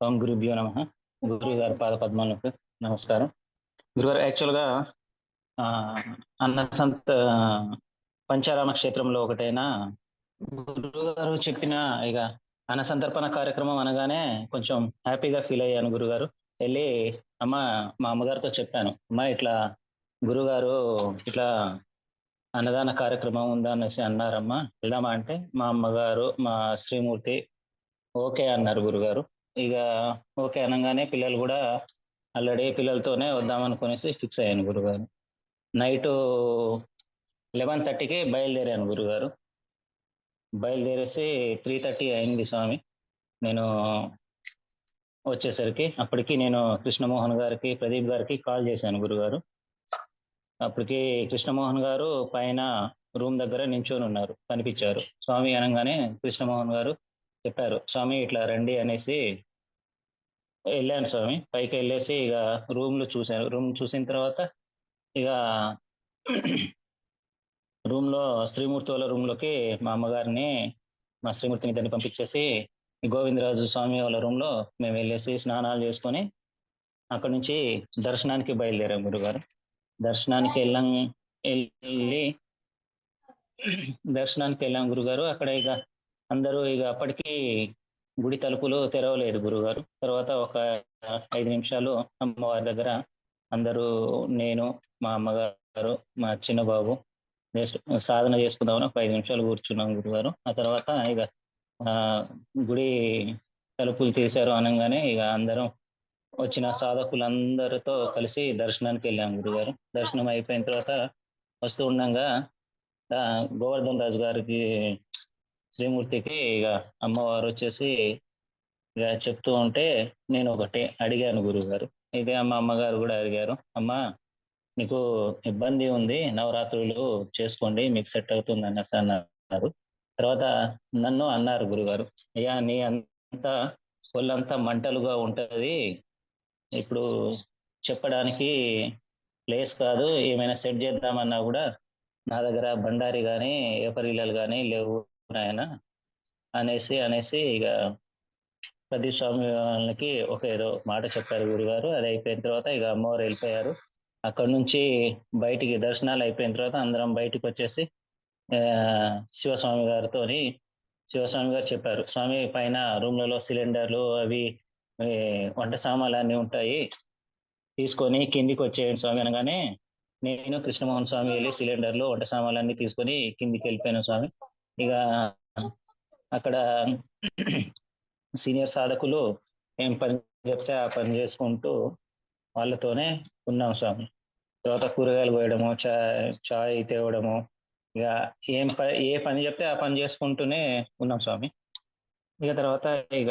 ఓం గురుభ్యో నమ. గురువు గారి పాద పద్మాలకు నమస్కారం. గురుగారు యాక్చువల్గా ఆ, పంచారామ క్షేత్రంలో ఒకటైన గురువు గారు చెప్పిన ఇక అన్న సంతర్పణ కార్యక్రమం అనగానే కొంచెం హ్యాపీగా ఫీల్ అయ్యాను గురుగారు. వెళ్ళి అమ్మ మా అమ్మగారితో చెప్పాను అమ్మ ఇట్లా గురుగారు ఇట్లా అన్నదాన కార్యక్రమం ఉందా అనేసి అన్నారమ్మా. వెళ్దామా అంటే మా అమ్మగారు మా శ్రీమూర్తి ఓకే అన్నారు గురుగారు. ఇక ఓకే అనగానే పిల్లలు కూడా ఆల్రెడీ పిల్లలతోనే వద్దామనుకునేసి ఫిక్స్ అయ్యాను గురుగారు. నైట్ లెవెన్ థర్టీకి బయలుదేరాను గురుగారు. బయలుదేరేసి త్రీ థర్టీ అయింది స్వామి. నేను వచ్చేసరికి అప్పటికి నేను కృష్ణమోహన్ గారికి ప్రదీప్ గారికి కాల్ చేశాను గురుగారు. అప్పటికి కృష్ణమోహన్ గారు పైన రూమ్ దగ్గర నించొని ఉన్నారు కనిపించారు. స్వామి అనగానే కృష్ణమోహన్ గారు చెప్పారు స్వామి ఇట్లా రండి అనేసి వెళ్ళాను స్వామి. పైకి వెళ్ళేసి ఇక రూమ్లు చూశాను. రూమ్ చూసిన తర్వాత ఇక రూమ్లో శ్రీమూర్తి వాళ్ళ రూమ్లోకి మా అమ్మగారిని మా శ్రీమూర్తిని ఇద్దరిని పంపించేసి గోవిందరాజు స్వామి వాళ్ళ రూమ్లో మేము వెళ్ళేసి స్నానాలు చేసుకొని అక్కడ నుంచి దర్శనానికి బయలుదేరాం గురుగారు. దర్శనానికి వెళ్ళాం వెళ్ళి దర్శనానికి వెళ్ళాం గురుగారు. అక్కడ ఇక అందరూ ఇక అప్పటికి గుడి తలుపులు తెరవలేదు గురుగారు. తర్వాత ఒక ఐదు నిమిషాలు అమ్మవారి దగ్గర అందరూ నేను మా అమ్మగారు మా చిన్న బాబు జస్ట్ సాధన చేసుకుందామని ఒక ఐదు నిమిషాలు కూర్చున్నాం గురుగారు ఆ తర్వాత ఇక ఆ, గుడి తలుపులు తీశారు అనగానే ఇక అందరం వచ్చిన సాధకులందరితో కలిసి దర్శనానికి వెళ్ళాం గురుగారు దర్శనం అయిపోయిన తర్వాత వస్తూ ఉండగా గోవర్ధన్ రాజు గారికి శ్రీమూర్తికి ఇక అమ్మవారు వచ్చేసి ఇక చెప్తూ ఉంటే నేను ఒకటి అడిగాను గురువు గారు ఇదే మా అమ్మగారు కూడా అడిగారు. అమ్మ నీకు ఇబ్బంది ఉంది నవరాత్రులు చేసుకోండి మీకు సెట్ అవుతుంది అనేసి అన్నారు. తర్వాత నన్ను అన్నారు గురుగారు అయ్యా నీ అంతా ఒళ్ళంతా మంటలుగా ఉంటది. ఇప్పుడు చెప్పడానికి ప్లేస్ కాదు ఏమైనా సెట్ చేద్దామన్నా కూడా నా దగ్గర బండారి కానీ ఏపరిల్లలు కానీ లేవు నాయన. అనేసి అనేసి ఇక ప్రదీప్ స్వామి వాళ్ళకి ఒక ఏదో మాట చెప్పారు గురుగారు. అది అయిపోయిన తర్వాత ఇక అమ్మవారు వెళ్ళిపోయారు. అక్కడ నుంచి బయటికి దర్శనాలు అయిపోయిన తర్వాత అందరం బయటికి వచ్చేసి శివస్వామి గారితో శివస్వామి గారు చెప్పారు స్వామి పైన రూమ్లలో సిలిండర్లు అవి వంట సామాన్లు అన్నీ ఉంటాయి తీసుకొని కిందికి వచ్చేయండి స్వామి అనగానే నేను కృష్ణమోహన్ స్వామి వెళ్ళి సిలిండర్లు వంట సామాన్లు అన్ని తీసుకొని కిందికి వెళ్ళిపోయాను స్వామి. ఇక అక్కడ సీనియర్ సాధకులు ఏం పని చెప్తే ఆ పని చేసుకుంటూ వాళ్ళతోనే ఉన్నాం స్వామి. తర్వాత కూరగాయలు కోయడము చాయ్ చాయ్ తేవడము ఇక ఏం ప ఏ పని చెప్తే ఆ పని చేసుకుంటూనే ఉన్నాం స్వామి. ఇక తర్వాత ఇక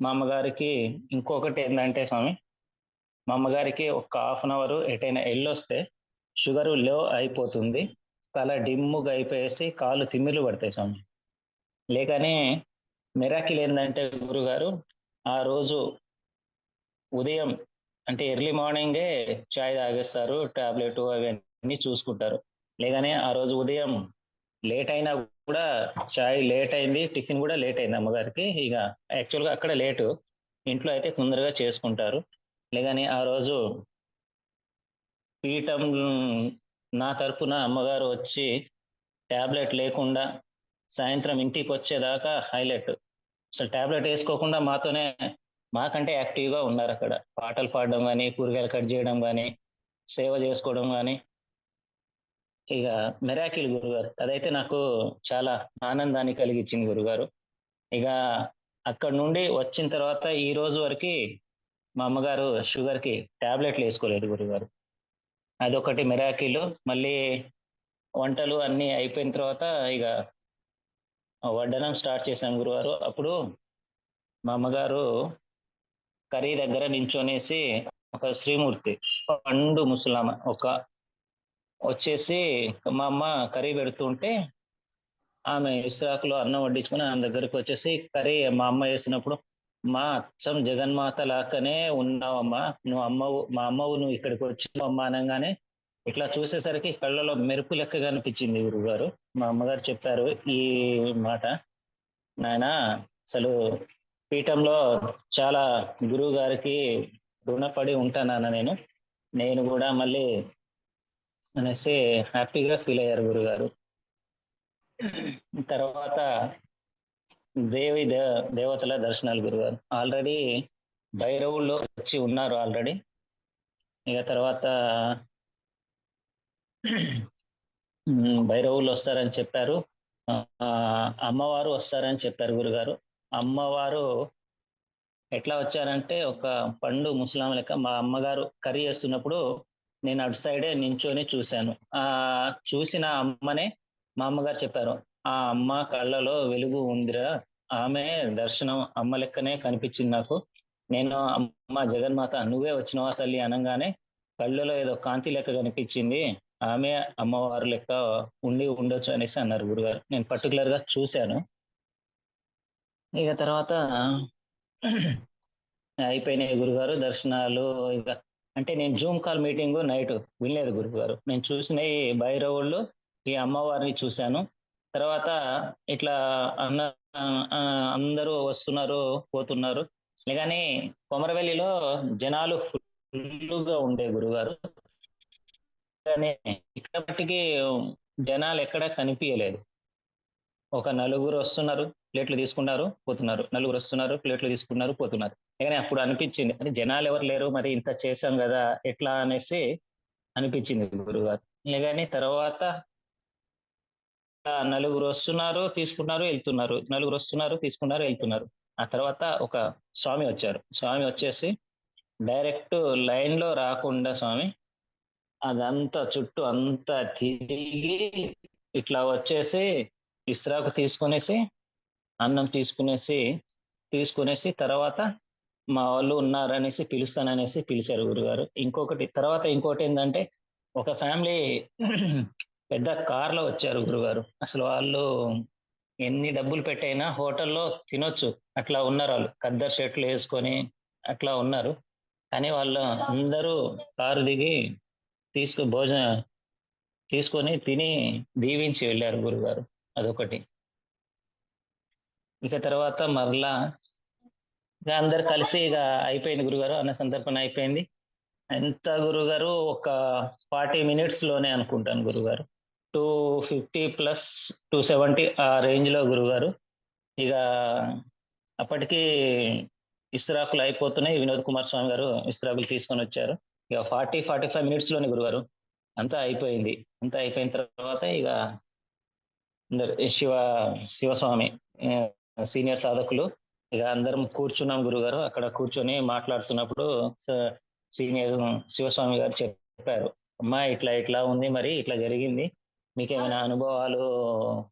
మా అమ్మగారికి ఇంకొకటి ఏంటంటే స్వామి మా అమ్మగారికి ఒక హాఫ్ అన్ అవర్ ఎటైనా ఎల్లొస్తే షుగర్లో అయిపోతుంది తల డిమ్ముగా అయిపోయేసి కాళ్ళు తిమ్మిలు పడతాయి స్వామి. లేకనే మెరాకిల్ ఏంటంటే గురుగారు ఆ రోజు ఉదయం అంటే ఎర్లీ మార్నింగే చాయ్ తాగేస్తారు టాబ్లెట్ అవన్నీ చూసుకుంటారు. లేదనే ఆ రోజు ఉదయం లేట్ అయినా కూడా చాయ్ లేట్ అయింది టిఫిన్ కూడా లేట్ అయింది అమ్మగారికి. ఇక యాక్చువల్గా అక్కడ లేటు ఇంట్లో అయితే తొందరగా చేసుకుంటారు. లేదని ఆ రోజు పీఠం నా తరపున అమ్మగారు వచ్చి టాబ్లెట్ లేకుండా సాయంత్రం ఇంటికి వచ్చేదాకా హైలైట్. అసలు టాబ్లెట్ వేసుకోకుండా మాతోనే మాకంటే యాక్టివ్గా ఉన్నారు అక్కడ. పాటలు పాడడం కానీ కూరగాయలు కట్ చేయడం కానీ సేవ చేసుకోవడం కానీ ఇక మెరాకిల్ గురుగారు అదైతే నాకు చాలా ఆనందాన్ని కలిగించింది గురుగారు. ఇక అక్కడ నుండి వచ్చిన తర్వాత ఈ రోజు వరకు మా అమ్మగారు షుగర్కి టాబ్లెట్లు వేసుకోలేదు గురుగారు. అదొకటి మెరాకిల్ మళ్ళీ వంటలు అన్నీ అయిపోయిన తర్వాత ఇక వడ్డనం స్టార్ట్ చేశాం గురువారు. అప్పుడు మా అమ్మగారు కర్రీ దగ్గర నిల్చొనేసి ఒక శ్రీమూర్తి పండు ముసలామ ఒక వచ్చేసి మా అమ్మ కర్రీ పెడుతుంటే ఆమె ఇసురాకులో అన్నం వడ్డించుకుని ఆమె దగ్గరకు వచ్చేసి కర్రీ మా అమ్మ వేసినప్పుడు మా అచ్చం జగన్మాత లాక్కనే ఉన్నావమ్మా. నువ్వు అమ్మవు మా అమ్మవు నువ్వు ఇక్కడికి వచ్చినావు అమ్మా అనగానే ఇట్లా చూసేసరికి కళ్ళలో మెరుపు లెక్క కనిపించింది గురుగారు. మా అమ్మగారు చెప్పారు ఈ మాట. నాయన అసలు పీఠంలో చాలా గురువు గారికి రుణపడి ఉంటానన్న నేను. నేను కూడా మళ్ళీ అనేసి హ్యాపీగా ఫీల్ అయ్యారు గురుగారు. తర్వాత దేవి దే దేవతల దర్శనాలు గురుగారు. ఆల్రెడీ భైరవుల్లో వచ్చి ఉన్నారు ఆల్రెడీ. ఇక తర్వాత భైరవులు వస్తారని చెప్పారు. అమ్మవారు వస్తారని చెప్పారు గురుగారు. అమ్మవారు ఎట్లా వచ్చారంటే ఒక పండు ముసలాం లెక్క మా అమ్మగారు కర్రీ చేస్తున్నప్పుడు నేను అటు సైడే నించొని చూశాను. ఆ చూసిన అమ్మనే మా అమ్మగారు చెప్పారు ఆ అమ్మ కళ్ళలో వెలుగు ఉందిరా ఆమె దర్శనం అమ్మ లెక్కనే కనిపించింది నాకు. నేను అమ్మ జగన్మాత నువ్వే వచ్చినవా తల్లి? అనగానే కళ్ళలో ఏదో కాంతి లెక్క కనిపించింది. ఆమె అమ్మవారు లెక్క ఉండి ఉండొచ్చు అనేసి అన్నారు గురుగారు. నేను పర్టికులర్గా చూశాను. ఇక తర్వాత అయిపోయినాయి గురుగారు దర్శనాలు ఇక. అంటే నేను జూమ్ కాల్ మీటింగ్ నైట్ వినలేదు గురుగారు. నేను చూసిన ఈ భైరవుళ్ళు ఈ అమ్మవారిని చూశాను. తర్వాత ఇట్లా అన్న అందరూ వస్తున్నారు పోతున్నారు. కానీ కొమరవెల్లిలో జనాలు ఫుల్గా ఉండే గురుగారు. కానీ ఇక్కడికి జనాలు ఎక్కడ కనిపించలేదు. ఒక నలుగురు వస్తున్నారు ప్లేట్లు తీసుకున్నారు పోతున్నారు. నలుగురు వస్తున్నారు ప్లేట్లు తీసుకున్నారు పోతున్నారు. కానీ అప్పుడు అనిపించింది అంటే జనాలు ఎవరు లేరు మరి ఇంత చేశాం కదా ఎట్లా? అనేసి అనిపించింది గురుగారు. కానీ తర్వాత నలుగురు వస్తున్నారు తీసుకున్నారు వెళ్తున్నారు. నలుగురు వస్తున్నారు తీసుకున్నారు వెళ్తున్నారు. ఆ తర్వాత ఒక స్వామి వచ్చారు. స్వామి వచ్చేసి డైరెక్ట్ లైన్లో రాకుండా స్వామి అదంతా చుట్టూ అంతా తిరిగి ఇట్లా వచ్చేసి ఇస్రాకు తీసుకునేసి అన్నం తీసుకునేసి తీసుకునేసి తర్వాత మా వాళ్ళు ఉన్నారనేసి పిలుస్తాననేసి పిలిచారు గురుగారు. ఇంకొకటి తర్వాత ఇంకోటి ఏంటంటే ఒక ఫ్యామిలీ పెద్ద కార్లో వచ్చారు గురుగారు. అసలు వాళ్ళు ఎన్ని డబ్బులు పెట్టైనా హోటల్లో తినొచ్చు. అట్లా ఉన్నారు వాళ్ళు. ఖద్దర్ షర్ట్లు వేసుకొని అట్లా ఉన్నారు. కానీ వాళ్ళు అందరూ కారు దిగి తీసుకు భోజన తీసుకొని తిని దీవించి వెళ్ళారు గురుగారు. అదొకటి. ఇక తర్వాత మరలా ఇక అందరు కలిసి ఇక అయిపోయింది గురుగారు అన్న సందర్భం అయిపోయింది. ఎంత గురుగారు? ఒక ఫార్టీ మినిట్స్లోనే అనుకుంటాను గురుగారు. Two fifty plus two seventy ఆ రేంజ్లో గురుగారు. ఇక అప్పటికి ఇస్రాకులు అయిపోతున్నాయి. వినోద్ కుమార్ స్వామి గారు ఇస్రాకులు తీసుకొని వచ్చారు. ఇక ఫార్టీ ఫార్టీ ఫైవ్ మినిట్స్లోనే గురుగారు. అంతా అయిపోయింది. అంతా అయిపోయిన తర్వాత ఇక శివ శివస్వామి సీనియర్ సాధకులు ఇక అందరం కూర్చున్నాం గురుగారు. అక్కడ కూర్చొని మాట్లాడుతున్నప్పుడు సీనియర్ శివస్వామి గారు చెప్పారు అమ్మా ఇట్లా ఇట్లా ఉంది మరి ఇట్లా జరిగింది. మీకేమైనా అనుభవాలు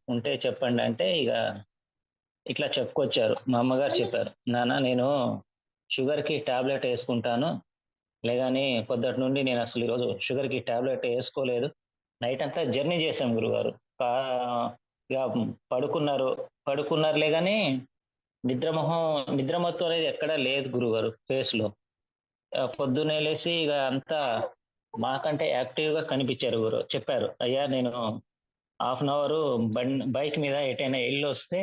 ఉంటే చెప్పండి. అంటే ఇక ఇట్లా చెప్పుకొచ్చారు. మా అమ్మగారు చెప్పారు నాన్న నేను షుగర్కి టాబ్లెట్ వేసుకుంటాను. లేదని పొద్దుటి నుండి నేను అసలు ఈరోజు షుగర్కి టాబ్లెట్ వేసుకోలేదు. నైట్ అంతా జర్నీ చేశాం గురుగారు. ఇక పడుకున్నారు పడుకున్నారులే కానీ నిద్రమొహం నిద్రమత్తు అనేది ఎక్కడా లేదు గురుగారు ఫేస్లో. పొద్దున్నే లేసి ఇక అంతా మాకంటే యాక్టివ్గా కనిపించారు గురు చెప్పారు అయ్యా నేను హాఫ్ అన్ అవర్ బండ్ బైక్ మీద ఎటైనా వెళ్ళి వస్తే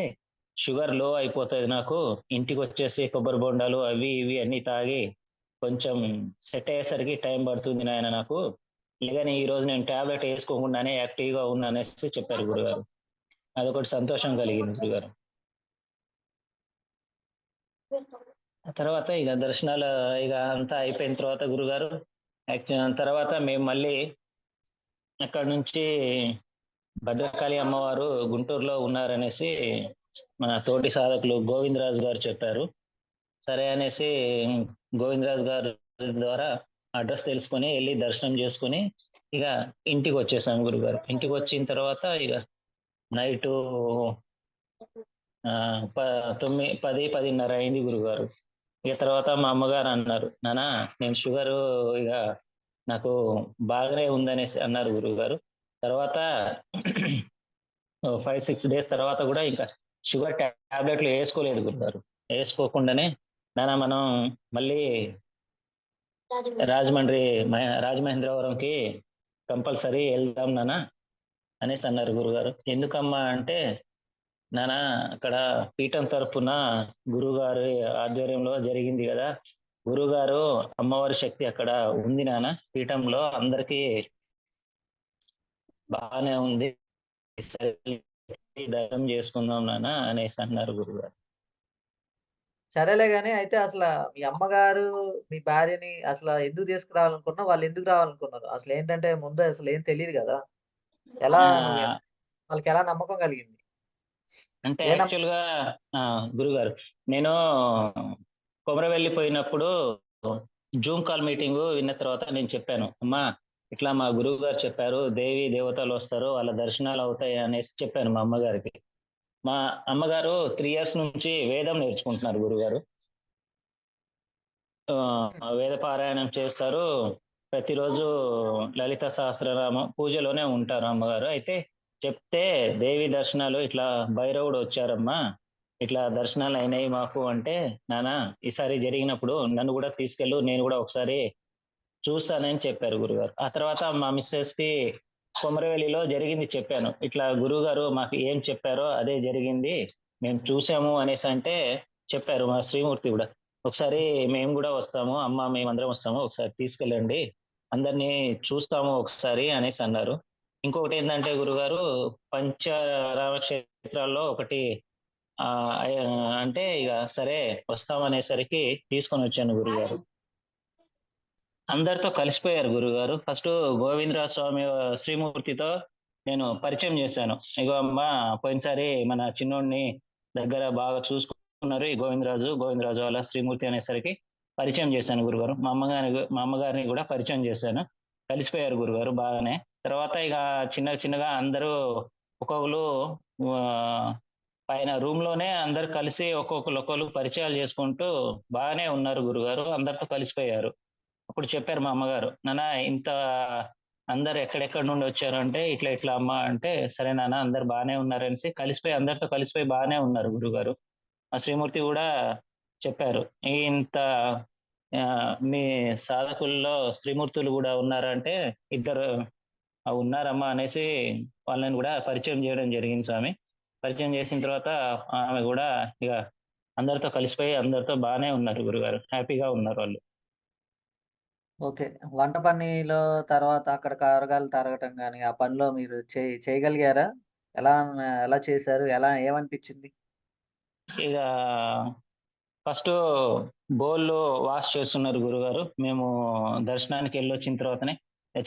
షుగర్లో అయిపోతుంది నాకు ఇంటికి వచ్చేసి కొబ్బరి బొండాలు అవి ఇవి అన్ని తాగి కొంచెం సెట్ అయ్యేసరికి టైం పడుతుంది నాయన నాకు. లేదని ఈ రోజు నేను టాబ్లెట్ వేసుకోకుండానే యాక్టివ్గా చెప్పారు గురుగారు. అదొకటి సంతోషం కలిగింది గురుగారు. ఆ తర్వాత ఇక దర్శనాలు ఇక అంతా అయిపోయిన తర్వాత గురుగారు తర్వాత మేము మళ్ళీ అక్కడ నుంచి భద్రకాళి అమ్మవారు గుంటూరులో ఉన్నారనేసి మన తోటి సాధకులు గోవిందరాజు గారు చెప్పారు. సరే అనేసి గోవిందరాజు గారు ద్వారా అడ్రస్ తెలుసుకొని వెళ్ళి దర్శనం చేసుకొని ఇక ఇంటికి వచ్చేసాం గురుగారు. ఇంటికి వచ్చిన తర్వాత ఇక నైట్ తొమ్మిది పది పదిన్నర అయింది గురుగారు. ఇక తర్వాత మా అమ్మగారు అన్నారు నానా నేను షుగర్ ఇక నాకు బాగానే ఉందనేసి అన్నారు గురుగారు. తర్వాత ఫైవ్ సిక్స్ డేస్ తర్వాత కూడా ఇంకా షుగర్ టాబ్లెట్లు వేసుకోలేదు గురుగారు. వేసుకోకుండానే నాన్న మనం మళ్ళీ రాజమండ్రి. రాజమహేంద్రవరంకి కంపల్సరీ వెళ్దాం నాన్న అనేసి అన్నారు గురుగారు. ఎందుకమ్మా అంటే నాన్న అక్కడ పీఠం తరపున గురుగారు ఆధ్వర్యంలో జరిగింది కదా. గురుగారు అమ్మవారి శక్తి అక్కడ ఉంది నాన్న పీఠంలో అందరికీ బాగానే ఉంది. దయం దర్శనం చేసుకుందాం నాన్న అనేసి అన్నారు గురుగారు. సరేలే గానీ అయితే అసలు మీ అమ్మగారు మీ భార్యని అసలు ఎందుకు తీసుకురావాలనుకున్నా వాళ్ళు ఎందుకు రావాలనుకున్నారు? అసలు ఏంటంటే ముందు అసలు ఏం తెలియదు కదా. ఎలా వాళ్ళకి ఎలా నమ్మకం కలిగింది? అంటే యాక్చువల్గా గురుగారు నేను కొమరవెల్లి పోయినప్పుడు జూమ్ కాల్ మీటింగ్ విన్న తర్వాత నేను చెప్పాను అమ్మా ఇట్లా మా గురువు గారు చెప్పారు దేవి దేవతలు వస్తారు వాళ్ళ దర్శనాలు అవుతాయి అనేసి చెప్పాను మా అమ్మగారికి. మా అమ్మగారు త్రీ ఇయర్స్ నుంచి వేదం నేర్చుకుంటున్నారు గురుగారు. వేద పారాయణం చేస్తారు ప్రతిరోజు లలిత సహస్రనామ పూజలోనే ఉంటారు అమ్మగారు. అయితే చెప్తే దేవి దర్శనాలు ఇట్లా భైరవుడు వచ్చారమ్మా ఇట్లా దర్శనాలు అయినాయి మాకు అంటే నానా ఈసారి జరిగినప్పుడు నన్ను కూడా తీసుకెళ్ళు నేను కూడా ఒకసారి చూస్తానని చెప్పారు గురుగారు. ఆ తర్వాత మా మిస్సెస్కి కొమరవెల్లిలో జరిగింది చెప్పాను. ఇట్లా గురుగారు మాకు ఏం చెప్పారో అదే జరిగింది మేము చూసాము అనేసి అంటే చెప్పారు మా శ్రీమూర్తి కూడా. ఒకసారి మేము కూడా వస్తాము అమ్మ మేమందరం వస్తాము ఒకసారి తీసుకెళ్ళండి అందరినీ చూస్తాము ఒకసారి అనేసి అన్నారు. ఇంకొకటి ఏంటంటే గురుగారు పంచరామ క్షేత్రాల్లో ఒకటి అంటే ఇక సరే వస్తామనేసరికి తీసుకొని వచ్చాను గురుగారు. అందరితో కలిసిపోయారు గురుగారు. ఫస్ట్ గోవిందరాజ స్వామి శ్రీమూర్తితో నేను పరిచయం చేశాను. ఇగో అమ్మ పోయినసారి మన చిన్నోడిని దగ్గర బాగా ఉన్నారు. ఈ గోవిందరాజు గోవిందరాజు వాళ్ళ శ్రీమూర్తి అనేసరికి పరిచయం చేశాను గురుగారు. మా అమ్మగారి మా అమ్మగారిని కూడా పరిచయం చేశాను. కలిసిపోయారు గురుగారు బాగానే. తర్వాత ఇక చిన్న చిన్నగా అందరూ ఒక్కొక్కరు పైన రూమ్లోనే అందరు కలిసి ఒక్కొక్కరు ఒక్కొక్కరు పరిచయాలు చేసుకుంటూ బాగానే ఉన్నారు గురుగారు. అందరితో కలిసిపోయారు. అప్పుడు చెప్పారు మా అమ్మగారు నాన్న ఇంత అందరు ఎక్కడెక్కడ నుండి వచ్చారు అంటే ఇట్లా ఇట్లా అమ్మ అంటే సరే నాన్న అందరు బాగానే ఉన్నారనేసి కలిసిపోయి అందరితో కలిసిపోయి బాగానే ఉన్నారు గురుగారు. ఆ శ్రీమూర్తి కూడా చెప్పారు. ఇంత మీ సాధకుల్లో శ్రీమూర్తులు కూడా ఉన్నారంటే ఇద్దరు ఉన్నారమ్మా అనేసి వాళ్ళని కూడా పరిచయం చేయడం జరిగింది స్వామి. పరిచయం చేసిన తర్వాత ఆమె కూడా ఇక అందరితో కలిసిపోయి అందరితో బాగానే ఉన్నారు గురుగారు. హ్యాపీగా ఉన్నారు వాళ్ళు. ఓకే. వంట పనిలో తర్వాత అక్కడ కారగాలు తరగటం కానీ ఆ పనిలో మీరు చేయగలిగారా? ఎలా ఎలా చేశారు? ఎలా ఏమనిపించింది? ఇక ఫస్ట్ బౌల్లో వాష్ చేస్తున్నారు గురుగారు. మేము దర్శనానికి వెళ్ళి వచ్చిన తర్వాతనే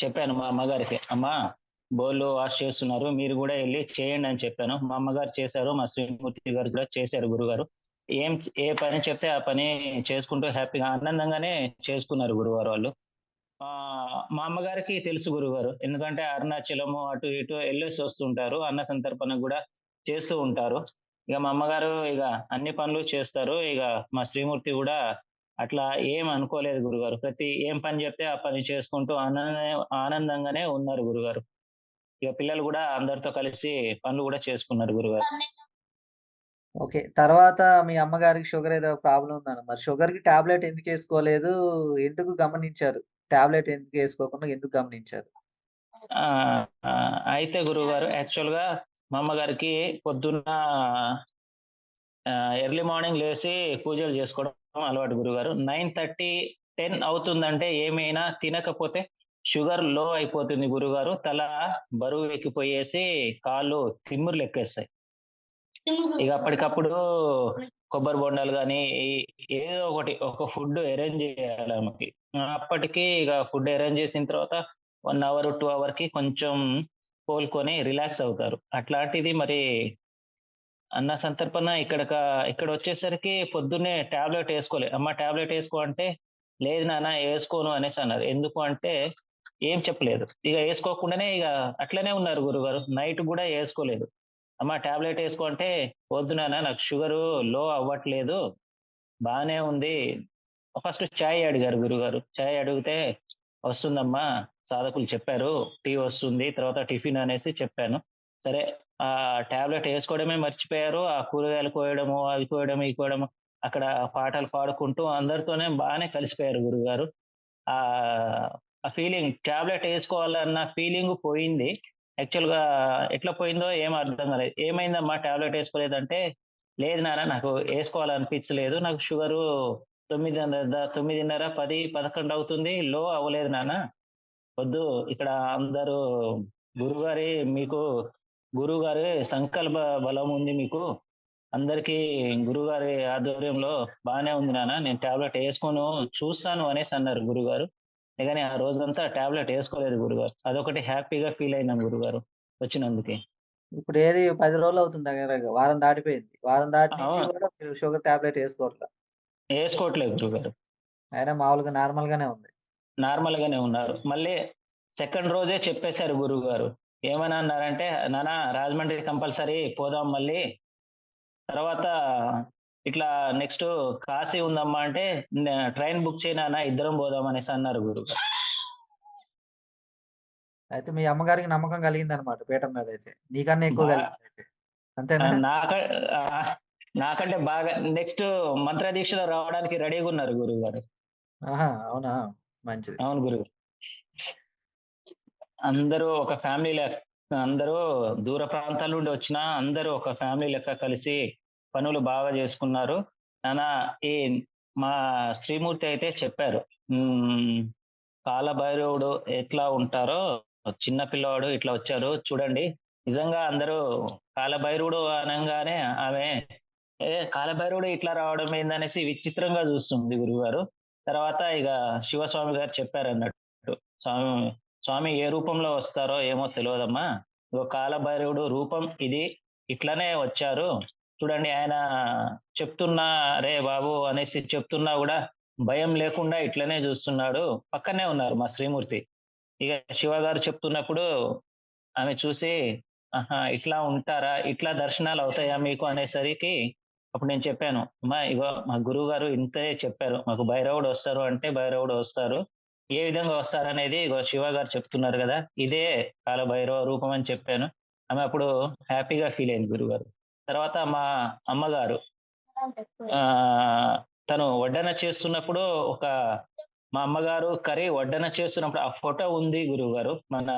చెప్పాను మా అమ్మగారికి అమ్మా బౌల్లో వాష్ చేస్తున్నారు మీరు కూడా వెళ్ళి చేయండి అని చెప్పాను. మా అమ్మగారు చేశారు మా శ్రీమూర్తి గారు కూడా చేశారు గురుగారు. ఏం ఏ పని చెప్తే ఆ పని చేసుకుంటూ హ్యాపీగా ఆనందంగానే చేసుకున్నారు గురువారు వాళ్ళు. ఆ, మా అమ్మగారికి తెలుసు గురుగారు ఎందుకంటే అరుణాచలము అటు ఇటు వెళ్ళేసి వస్తుంటారు అన్న సంతర్పణ కూడా చేస్తూ ఉంటారు. ఇక మా అమ్మగారు ఇక అన్ని పనులు చేస్తారు. ఇక మా శ్రీమూర్తి కూడా అట్లా ఏం అనుకోలేదు గురుగారు. ప్రతి ఏం పని చెప్తే ఆ పని చేసుకుంటూ ఆనంద ఆనందంగానే ఉన్నారు గురుగారు. ఇక పిల్లలు కూడా అందరితో కలిసి పనులు కూడా చేసుకున్నారు గురుగారు. ఓకే. తర్వాత మీ అమ్మగారికి షుగర్ ఏదో ప్రాబ్లం ఉందన్న. మరి షుగర్కి టాబ్లెట్ ఎందుకు వేసుకోలేదు? ఎందుకు గమనించారు? టాబ్లెట్ ఎందుకు వేసుకోకుండా ఎందుకు గమనించారు? అయితే గురుగారు యాక్చువల్గా మా అమ్మగారికి పొద్దున్న ఎర్లీ మార్నింగ్ లేచి పూజలు చేసుకోవడం అలవాటు గురుగారు. నైన్ థర్టీ టెన్ అవుతుందంటే ఏమైనా తినకపోతే షుగర్లో అయిపోతుంది గురుగారు. తల బరువు ఎక్కిపోయేసి కాళ్ళు తిమ్మురు ఎక్కేస్తాయి. ఇక అప్పటికప్పుడు కొబ్బరి బొండాలు కానీ ఏదో ఒకటి ఒక ఫుడ్ అరేంజ్ చేయాలి ఆమెకి. అప్పటికి ఇక ఫుడ్ అరేంజ్ చేసిన తర్వాత వన్ అవర్ టూ అవర్కి కొంచెం కోలుకొని రిలాక్స్ అవుతారు. అట్లాంటిది మరి అన్న సంతర్పణ ఇక్కడ ఇక్కడ వచ్చేసరికి పొద్దున్నే ట్యాబ్లెట్ వేసుకోలే. అమ్మ టాబ్లెట్ వేసుకో అంటే లేదు నాన్న వేసుకోను అనేసి అన్నారు. ఎందుకు అంటే ఏం చెప్పలేదు. ఇక వేసుకోకుండానే ఇక అట్లనే ఉన్నారు గురుగారు. నైట్ కూడా వేసుకోలేదు. అమ్మ టాబ్లెట్ వేసుకో అంటే వద్దు నాన్న నాకు షుగరు లో అవ్వట్లేదు. బాగానే ఉంది. ఫస్ట్ చాయ్ అడిగారు గురుగారు. చాయ్ అడిగితే వస్తుందమ్మా సాధకులు చెప్పారు టీ వస్తుంది తర్వాత టిఫిన్ అనేసి చెప్పాను సరే ఆ టాబ్లెట్ వేసుకోవడమే మర్చిపోయారు. ఆ కూరగాయలు కోయడము, అవి కోయడము ఇవి కోయడము, అక్కడ పాటలు పాడుకుంటూ అందరితోనే బాగానే కలిసిపోయారు గురుగారు ఆ ఫీలింగ్ టాబ్లెట్ వేసుకోవాలన్న ఫీలింగ్ పోయింది. యాక్చువల్‌గా ఎట్లా పోయిందో ఏం అర్థం కాలేదు. "ఏమైందమ్మా టాబ్లెట్ వేసుకోలేదంటే "లేదు నాన్న నాకు వేసుకోవాలనిపించలేదు నాకు షుగరు తొమ్మిదిన్నర తొమ్మిదిన్నర పది పదకొండు అవుతుంది. లో అవ్వలేదు నాన్న. వద్దు ఇక్కడ అందరూ గురువుగారి మీకు గురువుగారి సంకల్ప బలం ఉంది మీకు. అందరికీ గురువుగారి ఆధ్వర్యంలో బానే ఉంది నాన్న. నేను టాబ్లెట్ ఏసుకోను చూస్తాను" అనేసి అన్నారు గురువుగారు. కానీ ఆ రోజంతా టాబ్లెట్ ఏసుకోలేదు గురువుగారు. అదొకటి హ్యాపీగా ఫీల్ అయినాం గురువుగారు వచ్చినందుకే. ఇప్పుడు ఏది 10 రోజులు అవుతుంది. వారం దాటిపోయింది. వారం దాటి షుగర్ టాబ్లెట్ ఏసుకోవట్ల. ఏసుకోవట్లేదు గురువుగారు. అయినా మామూలుగా నార్మల్‌గానే ఉంది. నార్మల్‌గానే ఉన్నారు. మళ్ళీ సెకండ్ రోజే చెప్పేసారు గురువుగారు. ఏమని అన్నారంటే, "నాన్న రాజమండ్రి కంపల్సరీ పోదాం మళ్ళీ. తర్వాత ఇట్లా నెక్స్టు కాశీ ఉందమ్మా" అంటే, "న ట్రైన్ బుక్ చెయి నాన్న ఇద్దరం పోదాం" అనేసి అన్నారు గురువుగారు. అయితే మీ అమ్మగారికి నమ్మకం కలిగిందన్నమాట పీఠం మీదైతే. నీకన్నా ఎక్కువ. అంతేనా? నాక నాకంటే బాగా నెక్స్టు మంత్రదీక్షలో రావడానికి రెడీగున్నారు గురువుగారు. ఆహా! అవునా? మంచిది. అవును గురువు. అందరూ ఒక ఫ్యామిలీ లెక్క అందరూ దూర ప్రాంతాల నుండి వచ్చినా అందరూ ఒక ఫ్యామిలీ లెక్క కలిసి పనులు బాగా చేసుకున్నారు నానా ఈ మా శ్రీమూర్తి అయితే చెప్పారు. కాలభైరవుడు ఎట్లా ఉంటారో చిన్న పిల్లవాడు ఇట్లా వచ్చారు చూడండి. నిజంగా అందరూ కాలభైరవుడు అనగానే ఆమె ఏ కాలభైరవుడు ఇట్లా రావడం ఏందనేసి విచిత్రంగా చూస్తుంది గురువుగారు. తర్వాత ఇక శివస్వామి గారు చెప్పారు అన్నట్టు స్వామి స్వామి ఏ రూపంలో వస్తారో ఏమో తెలియదమ్మా ఇగో కాలభైరవుడు రూపం ఇది. ఇట్లనే వచ్చారు. చూడండి ఆయన చెప్తున్నా రే బాబు" అనేసి చెప్తున్నా కూడా భయం లేకుండా ఇట్లనే చూస్తున్నాడు. పక్కనే ఉన్నారు మా శ్రీమూర్తి. ఇక శివ గారు చెప్తున్నప్పుడు ఆమె చూసి "ఆహా! ఇట్లా ఉంటారా? ఇట్లా దర్శనాలు అవుతాయా మీకు?" అనేసరికి అప్పుడు నేను చెప్పాను. "అమ్మా ఇగో మా గురువు గారు ఇంతే చెప్పారు. మాకు భైరవుడు వస్తారు అంటే భైరవుడు వస్తారు. ఏ విధంగా వస్తారనేది ఇగో శివ గారు చెప్తున్నారు కదా ఇదే కాలభైరవ రూపం" అని చెప్పాను. ఆమె అప్పుడు హ్యాపీగా ఫీల్ అయింది గురుగారు తర్వాత మా అమ్మగారు ఆ తను వడ్డన చేస్తున్నప్పుడు ఒక మా అమ్మగారు కర్రీ వడ్డన చేస్తున్నప్పుడు ఆ ఫోటో ఉంది గురువు గారు మన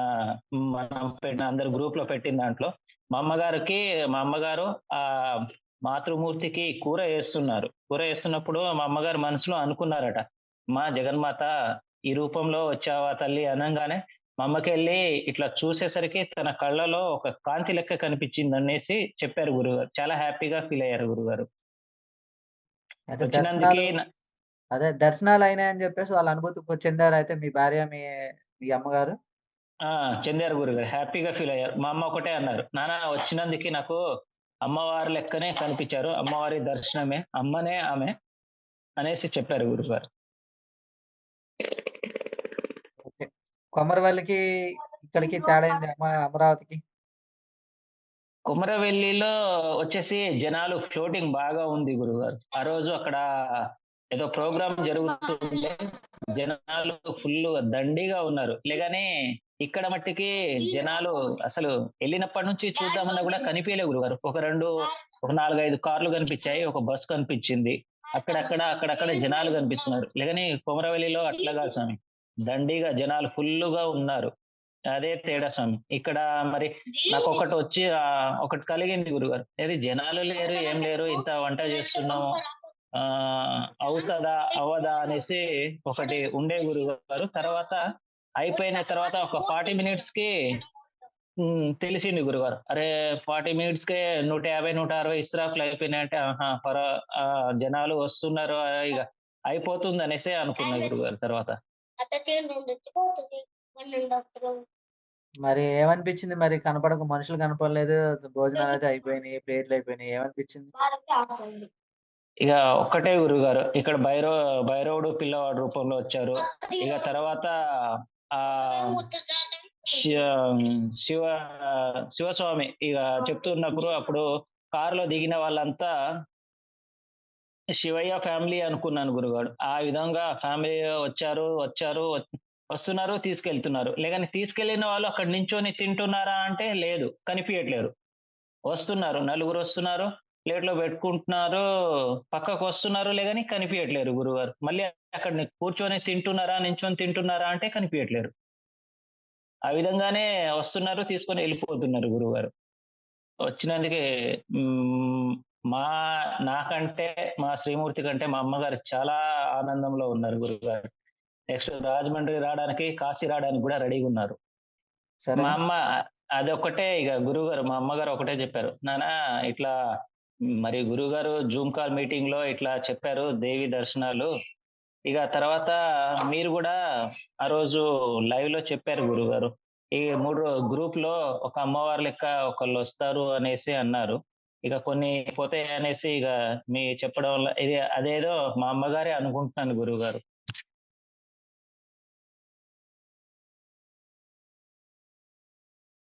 మనం పెట్టిన అందరు గ్రూప్లో పెట్టిన దాంట్లో. మా అమ్మగారికి మా అమ్మగారు ఆ మాతృమూర్తికి కూర ఏస్తున్నారు. కూర ఏస్తున్నప్పుడు మా అమ్మగారు మనసులో అనుకున్నారట. "అమ్మా జగన్మాత ఈ రూపంలో వచ్చావా తల్లి" అనంగానే మా అమ్మకెళ్ళి ఇట్లా చూసేసరికి తన కళ్ళలో ఒక కాంతి లెక్క కనిపించిందనేసి చెప్పారు గురువుగారు. చాలా హ్యాపీగా ఫీల్ అయ్యారు. అయితే వచ్చినందుకే దర్శనాలు న అదే దర్శనాలయినాయని జెప్పేసి వాళ్ళ అనుభూతి కొ చెందారైతే మీ భార్య, మీ మీ అమ్మగారు? ఆ! చెందారు గురువుగారు. హ్యాపీగా ఫీల్ అయ్యారు. మా అమ్మ ఒకటే అన్నారు. "నాన్న వచ్చినందుకి నాకు అమ్మవారి లెక్కనే కనిపించారు. అమ్మవారి దర్శనమే. అమ్మనే ఆమె" అనేసి చెప్పారు గురువుగారు. ఓకే. కొమరవెల్లికి ఇక్కడికి తేడా అమరావతికి? కుమరవెల్లిలో వచ్చేసి జనాలు ఫ్లోటింగ్ బాగా ఉంది గురువుగారు. ఆ రోజు అక్కడ ఏదో ప్రోగ్రామ్ జరుగుతుంటే జనాలు ఫుల్లు దండిగా ఉన్నారు. లేగాని ఇక్కడ మట్టికి జనాలు అసలు ఎళ్ళినప్పటి నుంచి చూద్దామన్నా గూడా కనిపియలే గురువుగారు. ఒక 2 ఒక 4, 5 కార్లు కనిపించాయి. ఒక బస్ కనిపించింది. అక్కడక్కడ, అక్కడక్కడ జనాలు కనిపిస్తున్నారు. లేగాని కొమరవెల్లిలో అట్లా గాదు స్వామి. దండిగా జనాలు ఫుల్లుగా ఉన్నారు. అదే తేడా స్వామి. ఇక్కడ మరి నాకొకటొచ్చి ఆహ్, ఒకటి కలిగింది గురువుగారు. ఏది జనాలు లేరు, ఏం లేరు. ఇంత వంట చేస్తున్నాము. ఆహ్, అవుతదా? అవ్వదా? అనేసి ఒకటి ఉండే గురువుగారు. తర్వాత అయిపోయిన తర్వాత ఒక 40 మినిట్స్‌కి హ్మ్. తెలిసింది గురువుగారు. అరే! 40 మినిట్స్‌కే 150, 160 ఇస్రాఫ్‌లు అయిపోయినాయంటే ఆహా! పర జనాలు వస్తున్నారు. ఆహ్, ఇగ అయిపోతుందనేసే అనుకున్నా గురువుగారు తర్వాత. మరి ఏమనిపించింది మరి కనపడక మనుషులు కనపడలేదు. భోజనాలైతే అయిపోయినాయి. ప్లేట్‌లయిపోయినాయి. ఏమనిపించింది? ఇగ ఒక్కటే గురువుగారు. ఇక్కడ భైరవ భైరవుడు పిల్లవాడు రూపంలో వచ్చారు. ఇగ తర్వాత శివ శివ శివస్వామి ఇక చెప్తున్నప్పుడు అప్పుడు కారులో దిగిన వాళ్ళంతా శివయ్య ఫ్యామిలీ అనుకున్నాను గురుగారు. ఆ విధంగా ఫ్యామిలీ వచ్చారు, వచ్చారు, వస్తున్నారు, తీసుకెళ్తున్నారు. లేకని తీసుకెళ్ళిన వాళ్ళు అక్కడ నించొని తింటున్నారా అంటే లేదు. కనిపించట్లేరు వస్తున్నారు నలుగురు వస్తున్నారు ప్లేట్లో పెట్టుకుంటున్నారు పక్కకు వస్తున్నారు లేదని కనిపించట్లేరు గురుగారు మళ్ళీ అక్కడ కూర్చొని తింటున్నారా నించొని తింటున్నారా అంటే కనిపించట్లేరు ఆ విధంగానే వస్తున్నారు తీసుకొని వెళ్ళిపోతున్నారు గురుగారు వచ్చినందుకే మా నాకంటే మా శ్రీమూర్తి కంటే మా అమ్మగారు చాలా ఆనందంలో ఉన్నారు గురుగారు నెక్స్ట్ రాజమండ్రి రావడానికి కాశీ రావడానికి కూడా రెడీగా ఉన్నారు. సరే. మా అమ్మ అదొక్కటే ఇక గురువు గారు మా అమ్మగారు ఒకటే చెప్పారు. నాన్న ఇట్లా మరి గురుగారు జూమ్ కాల్ మీటింగ్లో ఇట్లా చెప్పారు దేవి దర్శనాలు. ఇక తర్వాత మీరు కూడా ఆ రోజు లైవ్లో చెప్పారు గురుగారు. ఈ మూడు గ్రూప్లో ఒక అమ్మవారి లెక్క ఒకళ్ళు వస్తారు అనేసి అన్నారు. ఇక కొన్ని పోతాయి అనేసి ఇక మీ చెప్పడం వల్ల ఇది అదేదో మా అమ్మగారే అనుకుంటున్నాను గురువు గారు